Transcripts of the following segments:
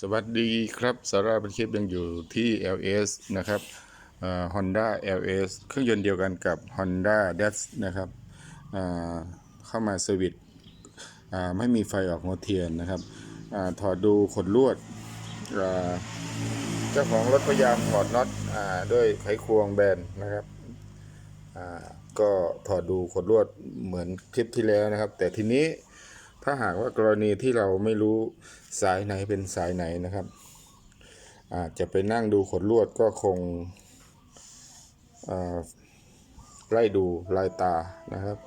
สวัสดีครับสาราประชิปยังอยู่ที่ LS นะครับฮอนด้า LS เครื่องยนต์เดียวกันกับ Honda d a s นะครับเข้ามาเซอร์วิสไม่มีไฟออกหัวเทียนนะครับอถอดดูขดลวด เจ้าของรถพยายามถอดน็อตอด้วยไขควงแบนนะครับก็ถอดดูขดลวดเหมือนคลิปที่แล้วนะครับ แต่ทีนี้ ถ้าหากว่ากรณีที่เราไม่รู้สายไหนเป็นสายไหนนะครับ อาจจะไปนั่งดูขดลวดก็คงไล่ดูลายตานะครับ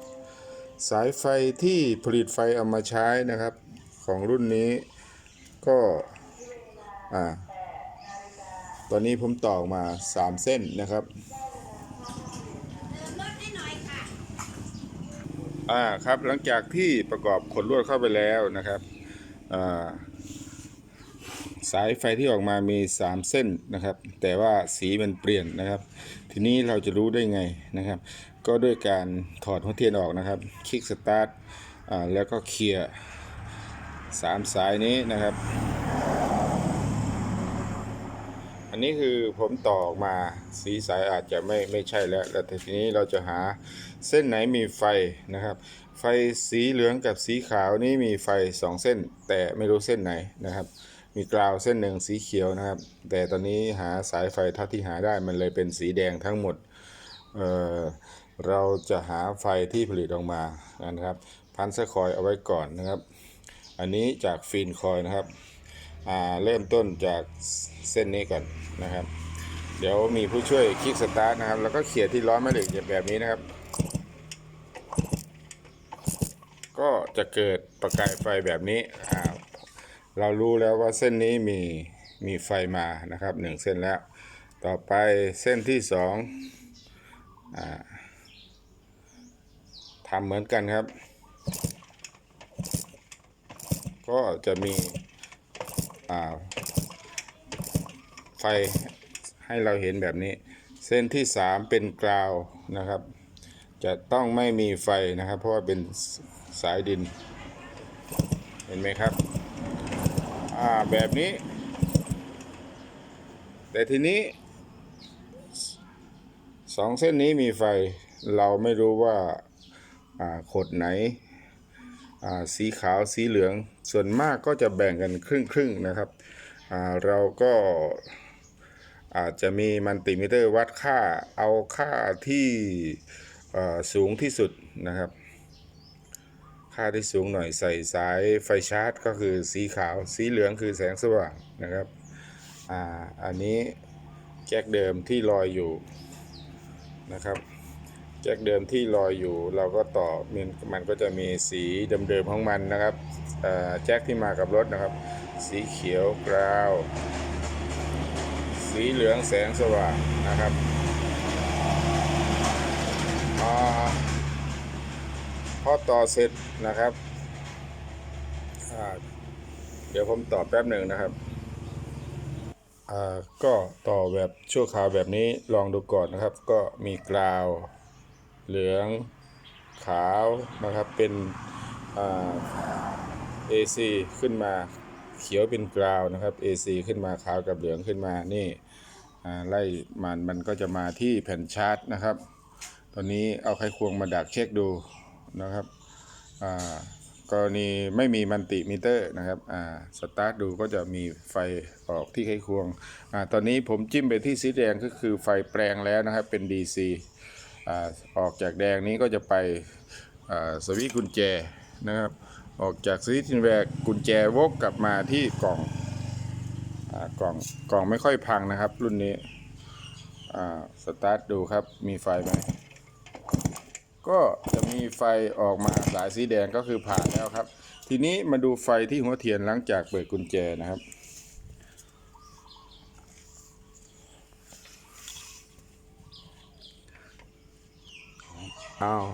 สายไฟที่ผลิตไฟเอามาใช้นะครับ ของรุ่นนี้ก็อตอนนี้ผมต่อมา 3 เส้นนะครับ ลดให้หน่อยค่ะ อ่าครับหลังจากที่ประกอบขนลวดเข้าไปแล้วนะครับาสายไฟที่ออกมามี 3 เส้นนะครับ แต่ว่าสีมันเปลี่ยนนะครับ ทีนี้เราจะรู้ได้ไงนะครับ ก็ด้วยการถอดหัวเทียนออกนะครับ คลิกสตาร์ทแล้วก็เคลียร์สามสายนี้นะครับ อันนี้คือผมต่อออกมาสีสายอาจจะไม่ไม่ใช่แล้ว แล้วแต่ทีนี้เราจะหาเส้นไหนมีไฟนะครับ ไฟสีเหลืองกับสีขาวนี่มีไฟ 2 เส้น แต่ไม่รู้เส้นไหนนะครับ มีกราวเส้นหนึ่งสีเขียวนะครับ แต่ตอนนี้หาสายไฟเท่าที่หาได้มันเลยเป็นสีแดงทั้งหมดเเราจะหาไฟที่ผลิตออกมานะครับ พันสคอยเอาไว้ก่อนนะครับ อันนี้จากฟินคอยนะครับ เริ่มต้นจากเส้นนี้ก่อนนะครับ เดี๋ยวมีผู้ช่วยคลิกสตาร์ทนะครับ แล้วก็เขี่ยที่ล้อแม่เหล็กแบบนี้นะครับ ก็จะเกิดประกายไฟแบบนี้อ่าเรารู้แล้วว่าเส้นนี้มีมีไฟมานะครับหนึ่งเส้นแล้ว ต่อไปเส้นที่สองอ่าทำเหมือนกันครับ ก็จะมี ไฟให้เราเห็นแบบนี้ เส้นที่ 3 เป็นกราวนะครับ จะต้องไม่มีไฟนะครับ เพราะว่าเป็นสายดิน เห็นไหมครับอ่าแบบนี้ แต่ทีนี้สองเส้นนี้มีไฟเราไม่รู้ว่าขดไหน สีขาวสีเหลืองส่วนมากก็จะแบ่งกันครึ่งครึ่งนะครับเราก็อาจจะมีมัลติมิเตอร์วัดค่าเอาค่าที่สูงที่สุดนะครับ ค่าที่สูงหน่อยใส่สายไฟชาร์จ ก็คือสีขาวสีเหลืองคือแสงสว่างนะครับอ่าอันนี้แจ็คเดิมที่ลอยอยู่นะครับ แจ็คเดิมที่ลอยอยู่เราก็ต่อมันมันก็จะมีสีเดิมๆของมันนะครับแจ็คที่มากับรถนะครับ สีเขียวกราว สีเหลืองแสงสว่างนะครับอพอต่อเสร็จนะครับ เดี๋ยวผมต่อแป๊บหนึ่งนะครับก็ต่อแบบชั่วคราวแบบนี้ลองดูก่อนนะครับ ก็มีกราว เหลืองขาวนะครับเป็นอ่า AC ขึ้นมาเขียวเป็นกราวนะครับ AC ขึ้นมาขาวกับเหลืองขึ้นมานี่ไล่มันมันก็จะมาที่แผ่นชาร์จนะครับ ตอนนี้เอาไขควงมาดักเช็คดูนะครับกรณีไม่มีมัลติมิเตอร์นะครับสตาร์ทดูก็จะมีไฟออกที่ไขควงอตอนนี้ผมจิ้มไปที่สีแดงก็คือไฟแปลงแล้วนะครับเป็น DC ออกจากแดงนี้ก็จะไปสวิตกุญแจนะครับ ออกจากสวิตช์แวร์กุญแจวกกลับมาที่กล่องอกล่องกล่องไม่ค่อยพังนะครับ รุ่นนี้สตาร์ทดูครับมีไฟไหมก็จะมีไฟออกมาสายสีแดงก็คือผ่านแล้วครับ ทีนี้มาดูไฟที่หัวเทียนหลังจากเปิดกุญแจนะครับ อ้าว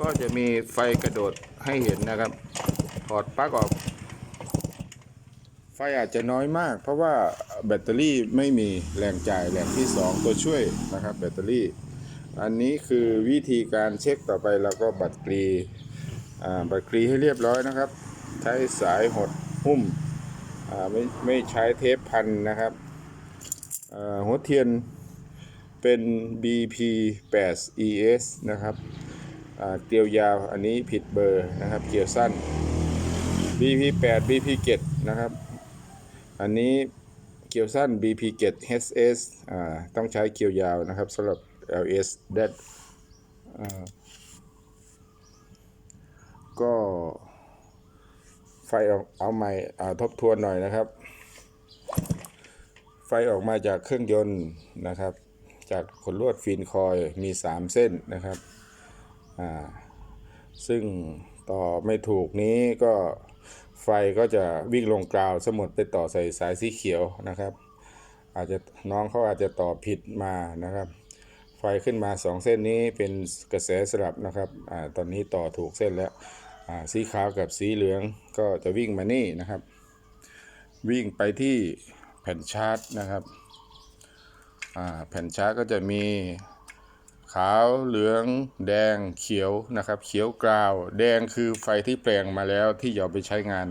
ก็จะมีไฟกระโดดให้เห็นนะครับ ถอดปลั๊กออก ไฟอาจจะน้อยมาก เพราะว่าแบตเตอรี่ไม่มีแรงจ่ายแรงที่ 2 ตัวช่วยนะครับ แบตเตอรี่ อันนี้คือวิธีการเช็คต่อไปเราก็บัตรกรีบัตรกรีให้เรียบร้อยนะครับ ใช้สายหดหุ้มไม่ไม่ใช้เทปพันนะครับหัวเทียน เป็น BP 8 ES นะครับเกลียวยาวอันนี้ผิดเบอร์นะครับ เกลียวสั้น BP 8 BP 7 นะครับ อันนี้เกลียวสั้น BP 7 HS อ่าต้องใช้เกลียวยาวนะครับสำหรับ LS d a t อ่าก็ไฟออกเอาใหม่อ่าทบทวนหน่อยนะครับ ไฟออกมาจากเครื่องยนต์นะครับ จากขนลวดฟีนคอยมี 3 เส้นนะครับอ่าซึ่งต่อไม่ถูกนี้ก็ไฟก็จะวิ่งลงกราวสมุดไปต่อใส่สายสีเขียวนะครับ อาจจะน้องเขาอาจจะต่อผิดมานะครับ ไฟขึ้นมา 2 เส้นนี้เป็นกระแสสลับนะครับอาตอนนี้ต่อถูกเส้นแล้วอ่าสีขาวกับสีเหลืองก็จะวิ่งมานี่นะครับ วิ่งไปที่แผ่นชาร์จนะครับ แผ่นชาร์จก็จะมีขาวเหลืองแดงเขียวนะครับ เขียวกราว แดงคือไฟที่แปลงมาแล้วที่จะเอาไปใช้งาน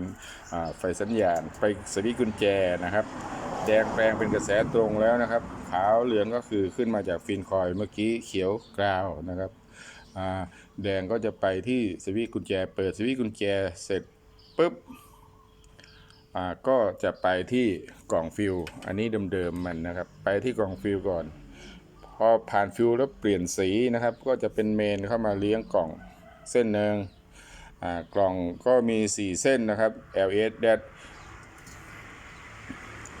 ไฟสัญญาณไปสวิตช์กุญแจนะครับ แดงแปลงเป็นกระแสตรงแล้วนะครับ ขาวเหลืองก็คือขึ้นมาจากฟินคอยเมื่อกี้เขียวกราวนะครับแดงก็จะไปที่สวิตช์กุญแจ เปิดสวิตช์กุญแจเสร็จปุ๊บ ก็จะไปที่กล่องฟิวอันนี้เดิมๆมันนะครับ ไปที่กล่องฟิวก่อน พอผ่านฟิวแล้วเปลี่ยนสีนะครับ ก็จะเป็นเมนเข้ามาเลี้ยงกล่องเส้นหนึ่งกล่องก็มี 4 เส้นนะครับ LS แดด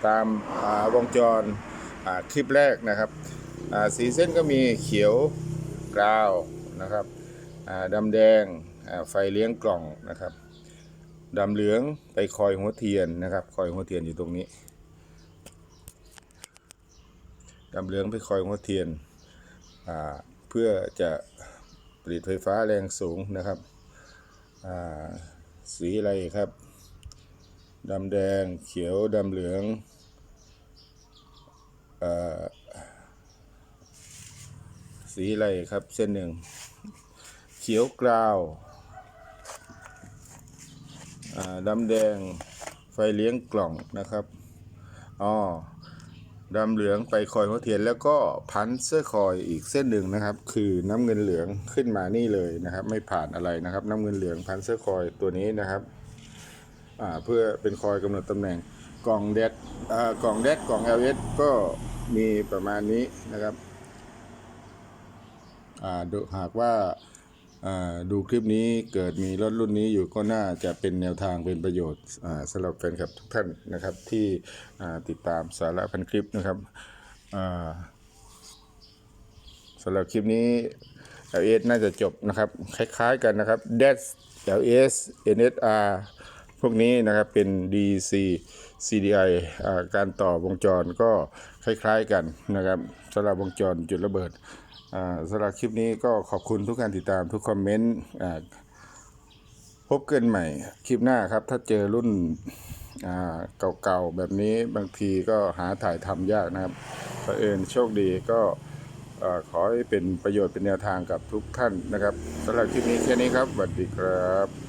ตามาวงจรคลิปแรกนะครับสีเส้นก็มีเขียวกราวนะครับดำแดงไฟเลี้ยงกล่องนะครับ ดำเหลืองไปคอยหัวเทียนนะครับ คอยหัวเทียนอยู่ตรงนี้ดำเหลืองไปคอยหัวเทียนเพื่อจะผลิตไฟฟ้าแรงสูงนะครับสีอะไรครับดำแดงเขียวดำเหลืองอสีอะไรครับเส้นหนึ่ง เขียวกราว ดำแดงไฟเลี้ยงกล่องนะครับอ๋อดำเหลืองไปคอยหัวเทียนแล้วก็พันเสื้อคอยอีกเส้นหนึ่งนะครับ คือน้ำเงินเหลืองขึ้นมานี่เลยนะครับ ไม่ผ่านอะไรนะครับ น้ำเงินเหลืองพันเสื้อคอยตัวนี้นะครับเพื่อเป็นคอยกำหนดตำแหน่งกล่องแดดกล่องแดดกล่อง LS ก็มีประมาณนี้นะครับอ่าหากว่า ดูคลิปนี้เกิดมีรถรุ่นนี้อยู่ก็น่าจะเป็นแนวทางเป็นประโยชน์สำหรับแฟนคลับทุกท่านนะครับ ที่ติดตามสาระพันคลิปนะครับสำหรับคลิปนี้ LS น่าจะจบนะครับ คล้ายๆกันนะครับ d a s LS NSR พวกนี้นะครับเป็น DC CDI การต่อวงจรก็คล้ายๆกันนะครับสำหรับวงจรจุดระเบิด สำหรับคลิปนี้ก็ขอบคุณทุกการติดตามทุกคอมเมนต์พบกันใหม่คลิปหน้าครับ ถ้าเจอรุ่นเก่าๆแบบนี้บางทีก็หาถ่ายทำยากนะครับเผอิญโชคดีก็ขอให้เป็นประโยชน์เป็นแนวทางกับทุกท่านนะครับสำหรับคลิปนี้แค่นี้ครับสวัสดีครับ